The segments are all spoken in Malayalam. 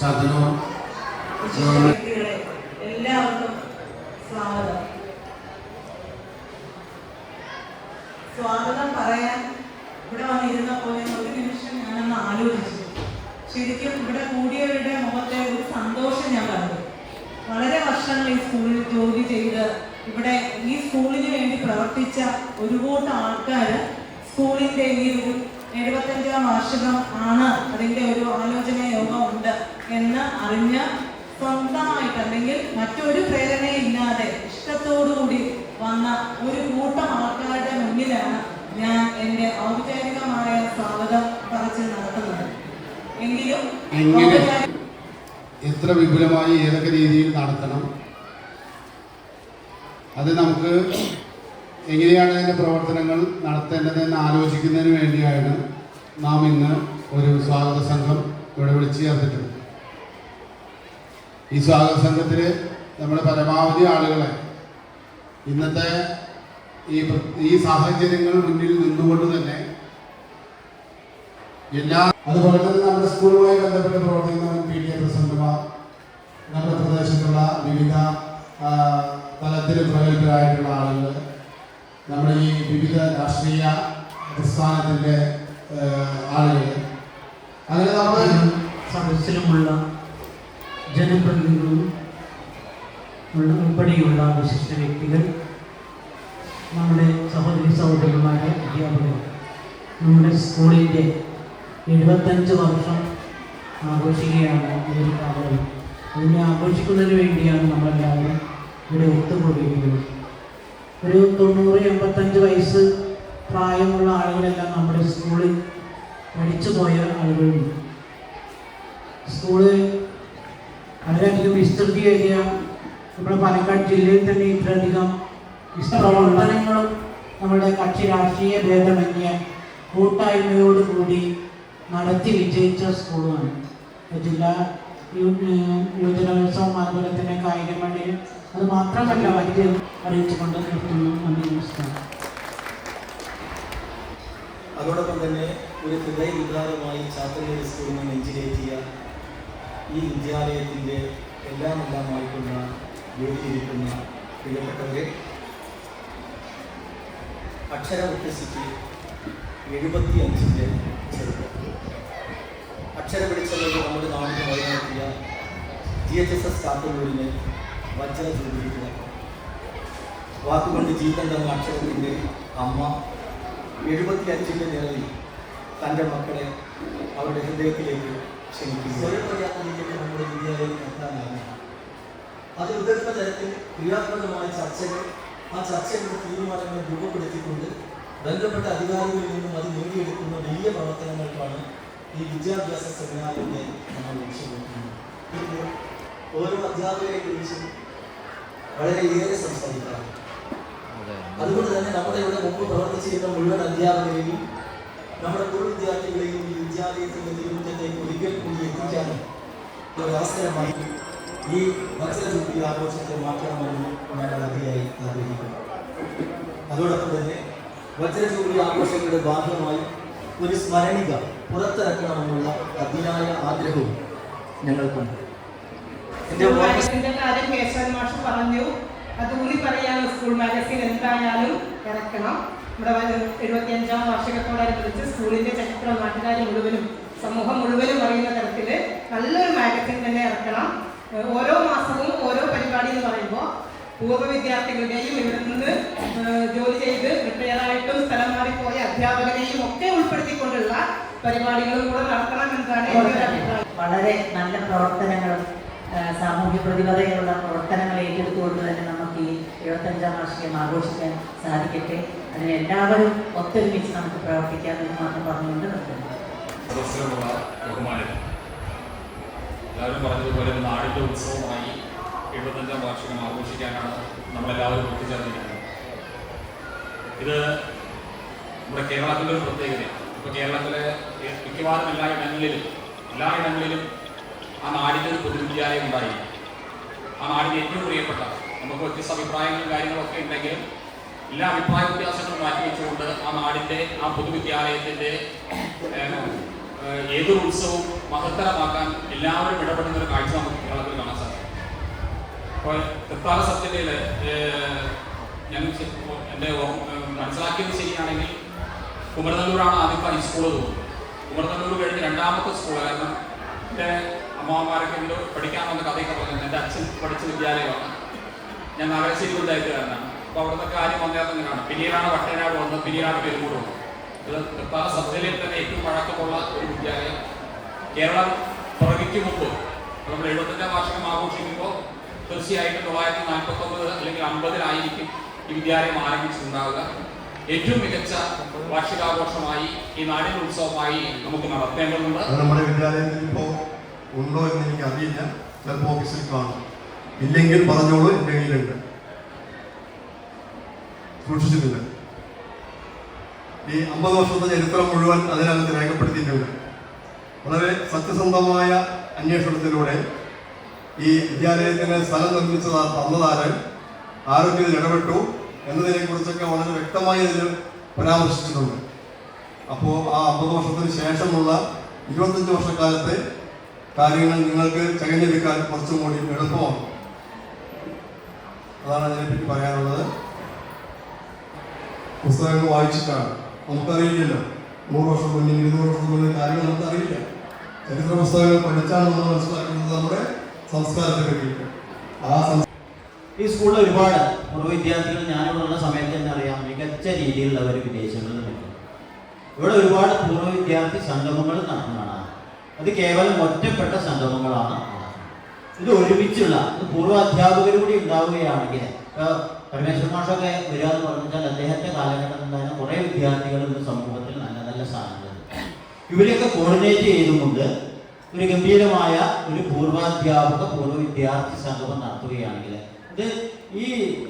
ചതനൂർ എല്ലാവർക്കും സ്വാഗതം. സ്വാഗതം പറയാൻ ഇവിടെ വന്നിരുന്നപ്പോൾ ഒരു നിമിഷം ഞാനൊന്ന് ആലോചിച്ചു. ശരിക്കും ഇവിടെ കൂടിയവരുടെ മുഖത്തെ ഒരു സന്തോഷം ഞാൻ കണ്ടു. വളരെ വർഷങ്ങൾ ഈ സ്കൂളിൽ ജോലി ചെയ്ത് ഇവിടെ ഈ സ്കൂളിന് വേണ്ടി പ്രവർത്തിച്ച ഒരു കൂട്ടം ആൾക്കാർ സ്കൂളിന്റെ ഈ ഒരു എഴുപത്തഞ്ചാം വാർഷികം ആണ്. അതിന്റെ ഒരു ആലോചന യോഗം ഉണ്ട്. എന്ന് അറിഞ്ഞ് സ്വന്തമായിട്ട് അല്ലെങ്കിൽ മറ്റൊരു പ്രേരണയില്ലാതെ ഇഷ്ടത്തോടുകൂടി വന്ന ഒരു കൂട്ടം ആൾക്കാരുടെ മുന്നിലാണ് ഞാൻ എന്റെ ഔപചാരികമായ സ്വാഗതം പറച്ചു നടത്തുന്നത്. എങ്കിലും എത്ര വിപുലമായി ഏതൊക്കെ രീതിയിൽ നടത്തണം? അത് നമുക്ക് എങ്ങനെയാണ് അതിന്റെ പ്രവർത്തനങ്ങൾ നടത്തേണ്ടതെന്ന് ആലോചിക്കുന്നതിന് വേണ്ടിയാണ് നാം ഇന്ന് ഒരു സ്വാഗത സംഘം ഇവിടെ വിളിച്ചു ചേർത്തിട്ടുണ്ട് ഈ സ്വാഗത സംഘത്തിൽ നമ്മൾ പരമാവധി ആളുകളെ ഇന്നത്തെ ഈ ഈ സാഹചര്യങ്ങൾ മുന്നിൽ നിന്നുകൊണ്ട് തന്നെ എല്ലാ അതുപോലെ തന്നെ നമ്മുടെ സ്കൂളുമായി ബന്ധപ്പെട്ട് പ്രവർത്തിക്കുന്ന പി ടി എ പ്രസിഡന്റുമാർ നമ്മുടെ പ്രദേശത്തുള്ള വിവിധ തലത്തിൽ പ്രഗത്ഭരായിട്ടുള്ള ആളുകൾ നമ്മുടെ ഈ വിവിധ രാഷ്ട്രീയ പ്രസ്ഥാനത്തിന്റെ ആളുകൾ അങ്ങനെ നമ്മുടെ സദസ്സിലുമുള്ള ജനപ്രതിനിധികളും ഉൾപ്പെടെയുള്ള വിശിഷ്ട വ്യക്തികൾ നമ്മുടെ സഹോദരി സഹോദരന്മാരെ അധ്യാപകർ നമ്മുടെ സ്കൂളിന്റെ എഴുപത്തഞ്ച് വർഷം ആഘോഷിക്കുകയാണ് ഈ ഒരു കാലം അതിനെ ആഘോഷിക്കുന്നതിന് വേണ്ടിയാണ് നമ്മളെല്ലാവരും ഇവിടെ ഒത്തുകൂടിയിരിക്കുന്നത്. ഒരു തൊണ്ണൂറ് എൺപത്തഞ്ച് വയസ്സ് പ്രായമുള്ള ആളുകളെല്ലാം നമ്മുടെ സ്കൂളിൽ പഠിച്ചു പോയ ആളുകളുണ്ട് സ്കൂൾ വിസ്തൃതി ഏരിയ നമ്മുടെ പാലക്കാട് ജില്ലയിൽ തന്നെ ഇത്രയധികം പ്രവർത്തനങ്ങളും നമ്മുടെ കക്ഷി രാഷ്ട്രീയ ഭേദമന്യ കൂട്ടായ്മയോടുകൂടി നടത്തി വിജയിച്ച സ്കൂളുമാണ്. ജില്ലാ യുവജനോത്സവം അതുപോലെ തന്നെ കായികമേളയിൽ അത് മാത്രമല്ല മറ്റ് അറിയിച്ചുകൊണ്ട് നിർത്തുന്നു. നന്ദി നമസ്കാരം. അതോടൊപ്പം തന്നെ ഒരു ഹൃദയ വികാരമായി സ്കൂളിൽ നിന്ന് നെഞ്ചിലേറ്റിയ ഈ വിദ്യാലയത്തിന്റെ എല്ലാം എല്ലാമായിട്ടുള്ള വേദിയിരിക്കുന്ന പ്രിയപ്പെട്ടവരെ അക്ഷര മുത്തശ്ശിക്ക് എഴുപത്തി അഞ്ചിന്റെ ചെറുപ്പം. അക്ഷര പിടിച്ചവരുടെ നമ്മുടെ നാടിന് വഴിനടത്തിയ ജി എച്ച് എസ് എസ് ചാത്തന്നൂരിന് വജ്ര ജൂബിലിക്കുക. വാക്കുകൊണ്ട് ജീവിതം തന്ന അക്ഷരത്തിന്റെ അമ്മ എഴുപത്തി അഞ്ചിന്റെ നിലവിൽ തന്റെ മക്കളെ അവരുടെ ഹൃദയത്തിലേക്ക് അത് ഉയർന്ന തരത്തിൽ ക്രിയാത്മകമായ ചർച്ചകൾ ആ ചർച്ചകളുടെ തീരുമാനങ്ങൾ രൂപപ്പെടുത്തിക്കൊണ്ട് ബന്ധപ്പെട്ട അധികാരികളിൽ നിന്നും അത് നേടിയെടുക്കുന്ന വലിയ പ്രവർത്തനങ്ങൾക്കാണ് ഈ വിദ്യാഭ്യാസ സെമിനാറിന്റെ നമ്മൾ ലക്ഷ്യമിടുന്നത് ഇത് ഓരോ അധ്യാപകരെ കുറിച്ചും വളരെയേറെ സംസാരിക്കാറുണ്ട് അതുകൊണ്ട് തന്നെ നമ്മുടെ ഇവിടെ മുമ്പ് പ്രവർത്തിച്ചിരുന്ന മുഴുവൻ അധ്യാപകരെയും നമ്മുടെ പൂർവ വിദ്യാർത്ഥികളെയും ഈ വിദ്യാലയത്തിന്റെ തിരുമുറ്റത്തേക്ക് ഒരിക്കൽ കൂടി എത്തിക്കാൻ ഒരു അവസരമായി ഈ വത്സരചൂട്ടി ആഘോഷത്തെ മാറ്റണമെന്ന് ഞാൻ അതിയായി ആഗ്രഹിക്കുന്നു. അതോടൊപ്പം തന്നെ വജ്രജൂബിലി ആഘോഷങ്ങളുടെ ഭാഗമായി ഒരു സ്മരണിക പുറത്തിറക്കണമെന്നുള്ള അതിയായ ആഗ്രഹവും ഞങ്ങൾക്കുണ്ട്. പറഞ്ഞു. അതുകൂടി പറയാൻ സ്കൂൾ മാഗസിൻ എന്തായാലും ഇറക്കണം. നമ്മുടെ എഴുപത്തിയഞ്ചാം വാർഷികത്തോടനുബന്ധിച്ച് സ്കൂളിന്റെ ചരിത്രം നാട്ടുകാർ മുഴുവനും സമൂഹം മുഴുവനും അറിയുന്ന തരത്തിൽ നല്ലൊരു മാഗസിൻ തന്നെ ഇറക്കണം. ഓരോ മാസവും ഓരോ പരിപാടി എന്ന് പറയുമ്പോൾ പൂർവ വിദ്യാർത്ഥികളുടെയും ഇവിടെ നിന്ന് ജോലി ചെയ്ത് റിട്ടയറായിട്ടും സ്ഥലം മാറിപ്പോയ അധ്യാപകരെയും ഒക്കെ ഉൾപ്പെടുത്തിക്കൊണ്ടുള്ള പരിപാടികളും കൂടെ നടത്തണം എന്നതാണ് എന്റെ ഒരു അഭിപ്രായം. വളരെ നല്ല പ്രവർത്തനങ്ങളും സാമൂഹ്യ പ്രതിബദ്ധതയുള്ള പ്രവർത്തനങ്ങൾ ഏറ്റെടുത്തുകൊണ്ട് തന്നെ നമുക്ക് ഈ എഴുപത്തഞ്ചാം വാർഷികം ആഘോഷിക്കാൻ സാധിക്കട്ടെ. അതിന് എല്ലാവരും ഒത്തൊരുമിച്ച് നമുക്ക് പ്രവർത്തിക്കാം എന്ന് മാത്രം പറഞ്ഞുകൊണ്ട് എല്ലാവരും പറഞ്ഞതുപോലെ നാടിന്റെ ഉത്സവമായി എഴുപത്തഞ്ചാം വാർഷികം ആഘോഷിക്കാനാണ് നമ്മളെല്ലാവരും ഒത്തുചേർന്നിരിക്കുന്നത്. ഇത് നമ്മുടെ കേരളത്തിന്റെ ഒരു പ്രത്യേകതയാണ്. ഇപ്പോൾ കേരളത്തിലെ മിക്കവാറും എല്ലാ ഇടങ്ങളിലും എല്ലാ ഇടങ്ങളിലും ആ നാടിന്റെ ഒരു പൊതുവിദ്യാലയം ഉണ്ടായി ആ നാടിന് ഏറ്റവും പ്രിയപ്പെട്ട നമുക്ക് വ്യത്യസ്ത അഭിപ്രായങ്ങളും കാര്യങ്ങളൊക്കെ ഉണ്ടെങ്കിലും എല്ലാ അഭിപ്രായ വ്യത്യാസങ്ങളും മാറ്റിവെച്ചുകൊണ്ട് ആ നാടിന്റെ ആ പൊതുവിദ്യാലയത്തിന്റെ ഏതൊരു ഉത്സവവും മഹത്തരമാക്കാൻ എല്ലാവരും ഇടപെടുന്ന ഒരു കാഴ്ച നമുക്ക് കേരളത്തിൽ കാണാൻ സാധിക്കും. അപ്പോൾ തൃത്താല സത്യതയിൽ ഞാൻ എന്റെ മനസ്സിലാക്കിയത് ശരിയാണെങ്കിൽ കുമരനല്ലൂരാണ് ആദ്യത്തെ ഹൈസ്കൂൾ തോന്നുന്നത് കുമരനല്ലൂർ കഴിഞ്ഞ് രണ്ടാമത്തെ സ്കൂൾ കാരണം എന്റെ അമ്മമാരൊക്കെ ഉണ്ട് പഠിക്കാൻ വന്ന കഥയൊക്കെ പറഞ്ഞു എന്റെ അച്ഛൻ പഠിച്ച വിദ്യാലയമാണ്. ഞാൻ നഗരശ്ശേരി പഞ്ചായത്തുകാരനാണ് അപ്പോൾ അവിടുത്തെ കാര്യം വന്നത് അങ്ങനെയാണ് പിന്നീടാണ് വട്ടനാട് വന്നത് പിന്നീടാണ് പെരുമൂട് വന്നത്. ഇത് ജില്ലയിൽ തന്നെ ഏറ്റവും പഴക്കമുള്ള ഒരു വിദ്യാലയം. കേരളം പിറവിക്ക് മുമ്പ് നമ്മൾ എഴുപത്തഞ്ചാം വാർഷികം ആഘോഷിക്കുമ്പോൾ തീർച്ചയായിട്ടും തൊള്ളായിരത്തി നാൽപ്പത്തി ഒമ്പത് അല്ലെങ്കിൽ അമ്പതിലായിരിക്കും ഈ വിദ്യാലയം ആരംഭിച്ചിട്ടുണ്ടാവുക. ഏറ്റവും മികച്ച വാർഷികാഘോഷമായി ഈ നാടിന്റെ ഉത്സവമായി നമുക്ക് നടത്തേണ്ടതുണ്ട്. നമ്മുടെ വിദ്യാലയത്തിൽ ഇപ്പോൾ ഉണ്ടോ എന്ന് എനിക്ക് അറിയില്ല ചിലപ്പോൾ ഓഫീസിൽ കാണും. ഇല്ലെങ്കിൽ പറഞ്ഞോളൂ എന്റെ കയ്യിലുണ്ട്. സൂക്ഷിച്ചിട്ടുണ്ട് ഈ അമ്പത് വർഷത്തെ ചരിത്രം മുഴുവൻ അതിനകത്ത് രേഖപ്പെടുത്തിയിട്ടുണ്ട്. വളരെ സത്യസന്ധമായ അന്വേഷണത്തിലൂടെ ഈ വിദ്യാലയത്തിന് സ്ഥലം നിർമ്മിച്ചത് തന്നതാര് ആരോഗ്യത്തിൽ ഇടപെട്ടു എന്നതിനെ കുറിച്ചൊക്കെ വളരെ വ്യക്തമായി ഇതിൽ പരാമർശിച്ചിട്ടുണ്ട്. അപ്പോൾ ആ അമ്പത് വർഷത്തിന് ശേഷമുള്ള ഇരുപത്തഞ്ച് വർഷക്കാലത്തെ കാര്യങ്ങൾ നിങ്ങൾക്ക് ചകഞ്ഞെടുക്കാൻ കുറച്ചും കൂടി എളുപ്പമാണ്. അതാണ് അതിനെപ്പറ്റി പറയാനുള്ളത്. പുസ്തകങ്ങൾ വായിച്ചിട്ടാണ്. നമുക്കറിയില്ലല്ലോ. നൂറ് വർഷം മുന്നിൽ ഇരുന്നൂറ് വർഷം മുന്നിൽ കാര്യങ്ങൾ നമുക്കറിയില്ല. ചരിത്ര പുസ്തകങ്ങൾ പഠിച്ചാണ് നമ്മൾ മനസ്സിലാക്കുന്നത് നമ്മുടെ സംസ്കാരത്തെ പറ്റിയിട്ട്. ആ ഈ സ്കൂളിൽ ഒരുപാട് കുറവ് വിദ്യാർത്ഥികൾ ഞാനിവിടെയുള്ള സമയത്ത് തന്നെ അറിയാം. മികച്ച രീതിയിലുള്ള അവർ വിദേശങ്ങളിൽ നിൽക്കും ഇവിടെ ഒരുപാട് പൂർവ വിദ്യാർത്ഥി സംഗമങ്ങൾ നടക്കുന്നതാണ് അത് കേവലം ഒറ്റപ്പെട്ട സംഗമങ്ങളാണ്. ഇത് ഒരുമിച്ചുള്ള പൂർവാധ്യാപകർ കൂടി ഉണ്ടാവുകയാണെങ്കിൽ പരമേശ്വര മാഷൊക്കെ വരിക എന്ന് പറഞ്ഞാൽ അദ്ദേഹത്തെ കാലഘട്ടം തന്നെ കുറേ വിദ്യാർത്ഥികൾ ഇന്ന് സമൂഹത്തിൽ നല്ല നല്ല സ്ഥാനങ്ങളുണ്ട് ഇവരെയൊക്കെ കോർഡിനേറ്റ് ചെയ്തുകൊണ്ട് ഒരു ഗംഭീരമായ ഒരു പൂർവാധ്യാപക പൂർവ വിദ്യാർത്ഥി സംഗമം നടത്തുകയാണെങ്കിൽ ഇത് ഈ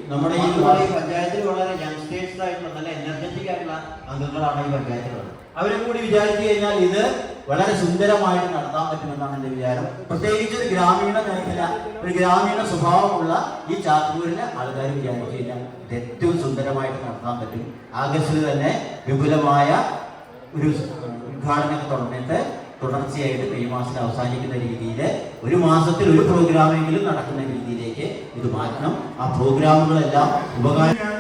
നമ്മുടെ ഈ പഞ്ചായത്തിൽ വളരെ യങ്സ്റ്റേഴ്സ് ആയിട്ടുള്ള നല്ല എനർജറ്റിക് ആയിട്ടുള്ള അംഗങ്ങളാണ് ഈ പഞ്ചായത്തിലുള്ളത് അവരെ കൂടി വിചാരിച്ചു കഴിഞ്ഞാൽ ഇത് വളരെ സുന്ദരമായിട്ട് നടത്താൻ പറ്റുമെന്നാണ് എന്റെ വിചാരം. പ്രത്യേകിച്ച് ഒരു ഗ്രാമീണ മേഖല ഒരു ഗ്രാമീണ സ്വഭാവമുള്ള ഈ ചാത്തൂരിന് ആൾക്കാർ വിചാരിച്ചു കഴിഞ്ഞാൽ ഏറ്റവും സുന്ദരമായിട്ട് നടത്താൻ പറ്റും. ആഗസ്റ്റിൽ തന്നെ വിപുലമായ ഒരു ഉദ്ഘാടനമൊക്കെ തുടങ്ങിയിട്ട് തുടർച്ചയായിട്ട് മെയ് മാസത്തിൽ അവസാനിക്കുന്ന രീതിയിൽ ഒരു മാസത്തിൽ ഒരു പ്രോഗ്രാമെങ്കിലും നടക്കുന്ന രീതിയിലേക്ക് ഇത് മാറ്റണം. ആ പ്രോഗ്രാമുകളെല്ലാം ഉപകാരം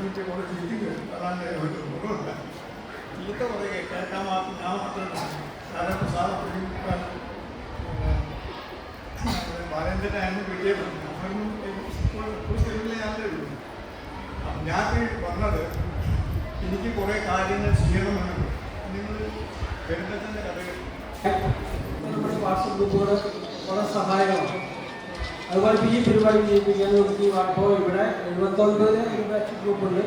ഞാൻ കൂടെ ചിന്തിക്കും അതാണ് ഒരു ഗുണമില്ല ചീത്ത പറയുക കേൾക്കാൻ മാത്രം ഞാൻ മാത്രമല്ല. നമ്മളൊന്നും ഒരു സ്റ്റേജിൽ ഞാനേ ഉള്ളൂ അപ്പം ഞാൻ പറഞ്ഞത് വന്നത് എനിക്ക് കുറേ കാര്യങ്ങൾ ചെയ്യണമെന്ന് നിങ്ങൾ പെരുന്തച്ചന്റെ കഥകൾ നമ്മുടെ വാട്സപ്പ് ഗ്രൂപ്പുകൾ വളരെ സഹായകമാണ് അതുപോലെ ഈ പരിപാടി ചെയ്യിപ്പിക്കാൻ വേണ്ടി ഇപ്പോൾ ഇവിടെ എഴുപത്തൊൻപത് ഒരു ബാച്ച് ഗ്രൂപ്പുണ്ട്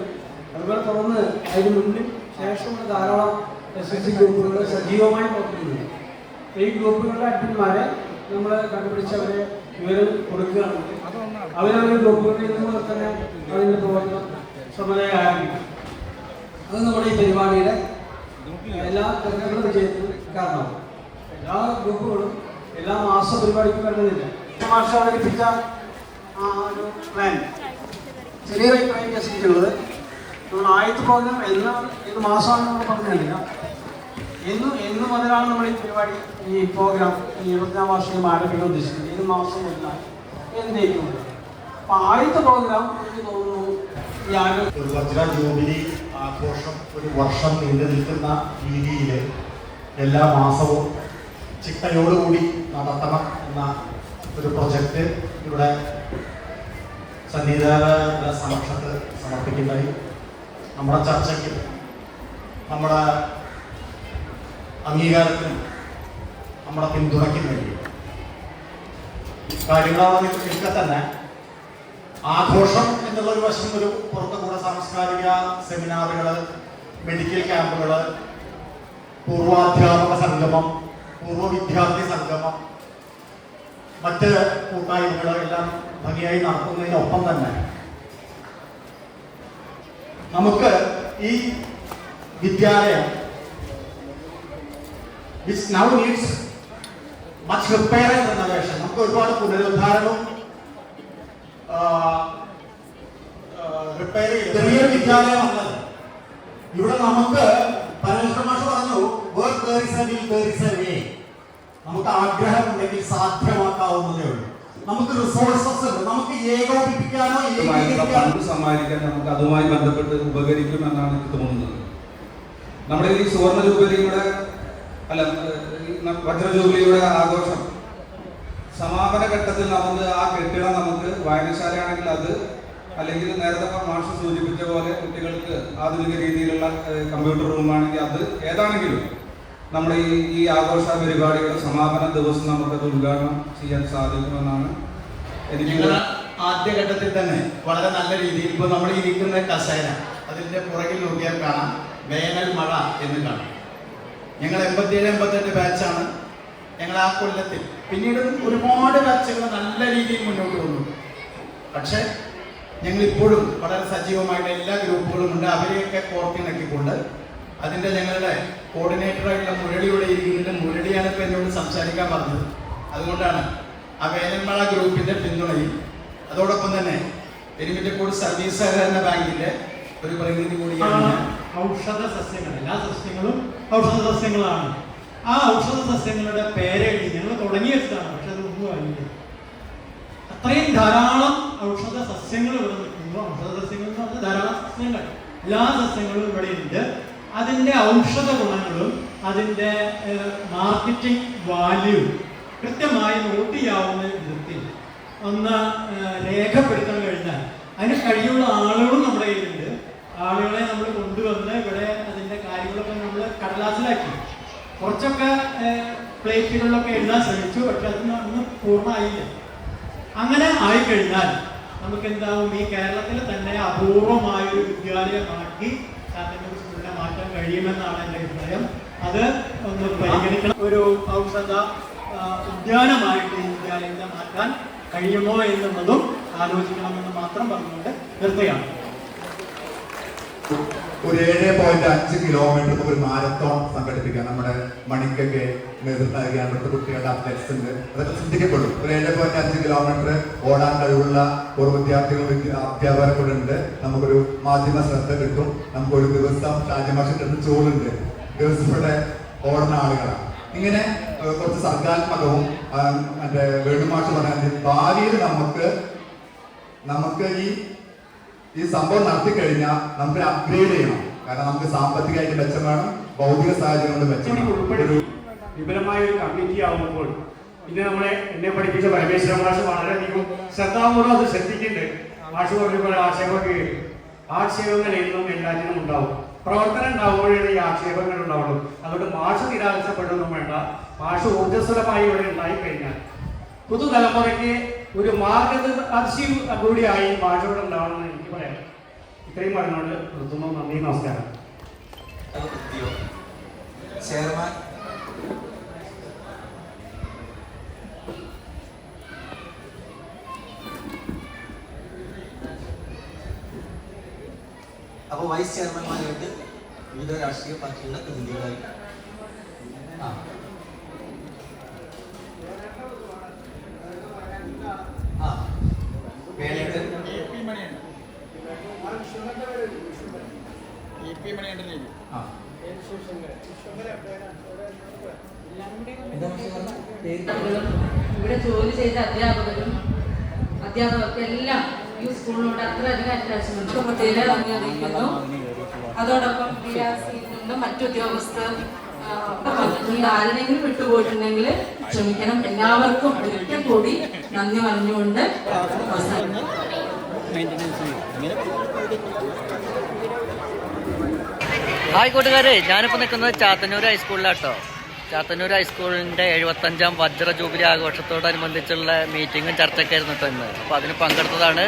അതുപോലെ തുടർന്ന് അതിന് മുന്നിൽ ശേഷമുള്ള ധാരാളം എസ് എസ് സി ഗ്രൂപ്പുകൾ സജീവമായി പ്രവർത്തിക്കുന്നുണ്ട്. ഈ ഗ്രൂപ്പുകളുടെ അഡ്മിന്മാരെ നമ്മൾ കണ്ടുപിടിച്ച് അവരെ വിവരം കൊടുക്കുകയാണ്. അവരവരുടെ ഗ്രൂപ്പുകളിൽ നിന്ന് തന്നെ അതിന്റെ പ്രവർത്തനം സമതയായി ആരംഭിക്കും അത് നമ്മുടെ ഈ പരിപാടിയുടെ എല്ലാ തെരഞ്ഞെടുപ്പ് വിജയത്തിനും കാരണമാകും. എല്ലാ ഗ്രൂപ്പുകളും എല്ലാ മാസ പരിപാടിക്കും വരണമെന്നില്ല മാഷ അവതരിപ്പിച്ച ആ ഒരു പ്ലാൻ ചെറിയൊരു പ്ലാൻ വികസിച്ചിട്ടുള്ളത് നമ്മൾ ആദ്യത്തെ പ്രോഗ്രാം എന്ന് ഇത് മാസമാണ് നമ്മൾ പറഞ്ഞില്ല എന്ന് എന്ന് മുതലാണ് നമ്മൾ ഈ പരിപാടി ഈ പ്രോഗ്രാം ഈ ഇരുപത്തിനാം വാർഷികം ആരംഭിക്കാൻ ഉദ്ദേശിക്കുന്നത് ഏത് മാസം മുതലാണ് എന്തേക്കും അപ്പൊ ആദ്യത്തെ പ്രോഗ്രാം എനിക്ക് തോന്നുന്നു ഒരു വജ്ര ജൂബിലി ആഘോഷം ഒരു വർഷം നീണ്ടു നിൽക്കുന്ന രീതിയിൽ എല്ലാ മാസവും ചിട്ടയോടുകൂടി നടത്തണം എന്ന ഒരു പ്രൊജക്റ്റ് ഇവിടെ സംഗീതയുടെ സമക്ഷത്ത് സമർപ്പിക്കുന്നതായി നമ്മുടെ ചർച്ചയ്ക്കും നമ്മുടെ അംഗീകാരത്തിനും നമ്മുടെ പിന്തുണയ്ക്കും വേണ്ടി. കാര്യങ്ങളൊക്കെ തന്നെ. ആഘോഷം എന്നുള്ള ഒരു വശം ഒരു പുറത്തു കൂടെ സാംസ്കാരിക സെമിനാറുകൾ മെഡിക്കൽ ക്യാമ്പുകൾ പൂർവാധ്യാപക സംഗമം പൂർവ വിദ്യാർത്ഥി സംഗമം മറ്റ് കൂട്ടായ്മകളോ എല്ലാം ഭംഗിയായി നടത്തുന്നതിനൊപ്പം തന്നെ നമുക്ക് ഈ വിദ്യാലയം which now needs much repair and renovation നമുക്ക് ഒരുപാട് പുനരുദ്ധാരണവും റിപ്പയർ ചെറിയൊരു വിദ്യാലയമാണത്. ഇവിടെ നമുക്ക് പരമേശ്വര മാഷ് പറഞ്ഞു കേറി there കേറി a will, ആഗ്രഹം ഉണ്ടെങ്കിൽ a way." നമുക്ക് സാധ്യമാക്കാവുന്നതേ ഉള്ളൂ നമുക്ക് റിസോഴ്സസ് ഉണ്ട് നമുക്ക് ഏകോപിപ്പിക്കാനോ സമ്മാനിക്കാൻ നമുക്ക് അതുമായി ബന്ധപ്പെട്ട് ഉപകരിക്കും എന്നാണ് എനിക്ക് തോന്നുന്നത് നമ്മുടെ ഈ സുവർണ ജൂബിലിയുടെ അല്ല വജ്ര ജൂബിലിയുടെ ആഘോഷം സമാപന ഘട്ടത്തിൽ നമുക്ക് ആ കെട്ടിടം നമുക്ക് വായനശാലയാണെങ്കിൽ അത് അല്ലെങ്കിൽ നേരത്തെ മാഷ് സൂചിപ്പിച്ച പോലെ കുട്ടികൾക്ക് ആധുനിക രീതിയിലുള്ള കമ്പ്യൂട്ടർ റൂമാണെങ്കിൽ അത് ഏതാണെങ്കിലും നമ്മുടെ ഈ ഈ ആഘോഷ പരിപാടിയുടെ സമാപന ദിവസം നമുക്കത് ഉദ്ഘാടനം ചെയ്യാൻ സാധിക്കുമെന്നാണ് എനിക്ക് ആദ്യഘട്ടത്തിൽ തന്നെ വളരെ നല്ല രീതിയിൽ ഇപ്പോൾ നമ്മൾ ഇരിക്കുന്ന കസേര അതിന്റെ പുറകിൽ നോക്കിയാൽ കാണാം. വേനൽ മഴ എന്ന് കാണാം. ഞങ്ങൾ എൺപത്തിയേഴ് എൺപത്തെട്ട് ബാച്ചാണ് ഞങ്ങൾ ആ കൊല്ലത്തിൽ പിന്നീട് ഒരുപാട് ബാച്ചുകൾ നല്ല രീതിയിൽ മുന്നോട്ട് വന്നു. പക്ഷേ ഞങ്ങൾ ഇപ്പോഴും വളരെ സജീവമായിട്ട് എല്ലാ ഗ്രൂപ്പുകളും ഉണ്ട്. അവരെയൊക്കെ കോർത്തിണക്കിക്കൊണ്ട് അതിന്റെ ഞങ്ങളുടെ കോർഡിനേറ്ററായിട്ടുള്ള മുരളിയുടെ ഇരിക്കുന്നതിന്റെ മുരളിയാണ് ഇപ്പോൾ എന്നോട് സംസാരിക്കാൻ പറഞ്ഞത്. അതുകൊണ്ടാണ് ആ വേനൽമഴ ഗ്രൂപ്പിന്റെ പിന്തുണയിൽ അതോടൊപ്പം തന്നെ പെരുമിറ്റക്കോട് സർവീസ് സഹകരണ ബാങ്കിന്റെ ഒരു പ്രതിനിധി കൂടിയാണ്. ഔഷധ സസ്യങ്ങൾ എല്ലാ സസ്യങ്ങളും ഔഷധ സസ്യങ്ങളാണ്. ആ ഔഷധ സസ്യങ്ങളുടെ പേരെഴുതി ഞങ്ങൾ തുടങ്ങി പക്ഷെ അത് ഒന്നും ആയില്ല അത്രയും ധാരാളം ഔഷധ സസ്യങ്ങൾ ഇവിടെ നിൽക്കുന്നു. ഔഷധ സസ്യങ്ങൾ എന്ന് പറഞ്ഞാൽ ധാരാളം സസ്യങ്ങൾ. എല്ലാ സസ്യങ്ങളും ഇവിടെ ഉണ്ട്. അതിന്റെ ഔഷധ ഗുണങ്ങളും അതിന്റെ മാർക്കറ്റിംഗ് വാല്യൂ കൃത്യമായി നോട്ട് ചെയ്യാവുന്ന വിധത്തിൽ ഒന്ന് രേഖപ്പെടുത്താൻ കഴിഞ്ഞാൽ അതിന് കഴിയുള്ള ആളുകളും നമ്മുടെ കയ്യിലുണ്ട്. ആളുകളെ നമ്മൾ കൊണ്ടുവന്ന് ഇവിടെ അതിന്റെ കാര്യങ്ങളൊക്കെ നമ്മൾ കടലാസിലാക്കി. കുറച്ചൊക്കെ പ്ലേറ്റുകളിലൊക്കെ എഴുതാൻ ശ്രമിച്ചു പക്ഷെ അതൊന്നും പൂർണമായില്ല. അങ്ങനെ ആയിക്കഴിഞ്ഞാൽ നമുക്ക് എന്താവും ഈ കേരളത്തിൽ തന്നെ അപൂർവമായ ഒരു വിദ്യാലയമാക്കി മാറ്റാൻ കഴിയുമെന്നാണ് എന്റെ അഭിപ്രായം. അത് ഒന്ന് പരിഗണിക്കണം. ഒരു ഔഷധ ഉദ്യാനമായിട്ട് വിദ്യാലയത്തെ മാറ്റാൻ കഴിയുമോ എന്നുള്ളതും ആലോചിക്കണമെന്ന് മാത്രം പറഞ്ഞുകൊണ്ട് നിർത്തുകയാണ്. ഒരു ഏഴ് പോയിന്റ് അഞ്ച് കിലോമീറ്റർ ഒരു മാരത്തോൺ സംഘടിപ്പിക്കുക നമ്മുടെ മണിക്കൊക്കെ നേതൃത്വം കുട്ടികളുടെ അത്ലറ്റ്സ് ഉണ്ട്. അതൊക്കെ ശ്രദ്ധിക്കപ്പെടും. ഒരു ഏഴ് പോയിന്റ് അഞ്ച് കിലോമീറ്റർ ഓടാൻ കഴിവുള്ള ഒരു വിദ്യാർത്ഥികൾ അധ്യാപകരും കൂടെ ഉണ്ട്. നമുക്കൊരു മാധ്യമ ശ്രദ്ധ കിട്ടും. നമുക്കൊരു ദിവസം ഷാജമാഷിന്റെ ചോളുണ്ട് ദിവസങ്ങളുടെ ഓടുന്ന ആളുകളാണ്. ഇങ്ങനെ കുറച്ച് സർഗാത്മകവും മറ്റേ വേണുമാഷ് പറഞ്ഞാൽ ഭാവിയിൽ നമുക്ക് നമുക്ക് ഈ ഈ സംഭവം നടത്തി കഴിഞ്ഞാൽ നമുക്ക് അപ്ഗ്രേഡ് ചെയ്യണം. കാരണം നമുക്ക് സാമ്പത്തികമായിട്ട് മെച്ചം വേണം ഭൗതിക സാഹചര്യങ്ങൾ മെച്ചം. വിപുലമായ ഒരു കമ്മിറ്റി ആവുമ്പോൾ പിന്നെ നമ്മളെ എന്നെ പഠിപ്പിച്ച പരമേശ്വര മാഷ് വളരെയധികം ശ്രദ്ധാപൂർവം അത് ശ്രദ്ധിക്കുന്നുണ്ട്. മാഷ് പറഞ്ഞ പോലെ ആക്ഷേപമൊക്കെ ആക്ഷേപങ്ങൾ എന്നും എല്ലാത്തിനും ഉണ്ടാവും. പ്രവർത്തനം ഉണ്ടാവുമ്പോഴേ ഈ ആക്ഷേപങ്ങൾ ഉണ്ടാവുള്ളൂ. അതുകൊണ്ട് മാഷ് നിരാശപ്പെടുന്നു വേണ്ട. മാഷ് ഊർജസ്വലമായി ഇവിടെ ഉണ്ടായിക്കഴിഞ്ഞാൽ പുതുതലമുറയ്ക്ക് ഒരു മാർഗദർശി കൂടിയായി ഭാഷയോട് ഉണ്ടാവണമെന്ന് എനിക്ക് പറയാം. ഇത്രയും പറഞ്ഞുകൊണ്ട് നിർത്തുന്നു നന്ദി നമസ്കാരം. ചെയർമാൻ. അപ്പോൾ വൈസ് ചെയർമാൻമാരായിട്ട് വിവിധ രാഷ്ട്രീയ പാർട്ടികളുടെ പ്രതിനിധികളായി. ആ വേണേട്ട് ആ എന്താ പക്ഷേ പറഞ്ഞ പേര് അധ്യാപകരും ഇവിടെ ജോലി ചെയ്ത അധ്യാപകരും അധ്യാപകർക്കും എല്ലാം ഈ സ്കൂളിനോട് അത്രയധികം അറ്റാച്ച്മെന്റ് പ്രത്യേക നന്ദി അറിയിക്കുന്നു. അതോടൊപ്പം ഡി ആർ സിയിൽ നിന്നും മറ്റു ഉദ്യോഗസ്ഥർ ആ, ആരെങ്കിലും വിട്ടുപോയിട്ടുണ്ടെങ്കിൽ ക്ഷമിക്കണം. എല്ലാവർക്കും ഒരിക്കൽ കൂടി നന്ദി പറഞ്ഞുകൊണ്ട് അവസാനിക്കുന്നു ഹായ് കൂട്ടുകാരെ ഞാനിപ്പോൾ നിൽക്കുന്നത് ചാത്തന്നൂർ ഹൈസ്കൂളിലാട്ടോ ചാത്തന്നൂർ ഹൈസ്കൂളിന്റെ എഴുപത്തഞ്ചാം വജ്ര ജൂബിലി ആഘോഷത്തോടനുബന്ധിച്ചുള്ള മീറ്റിങ്ങും ചർച്ചയൊക്കെ ആയിരുന്നു കേട്ടോ ഇന്ന്. അപ്പോൾ അതിന് പങ്കെടുത്തതാണ്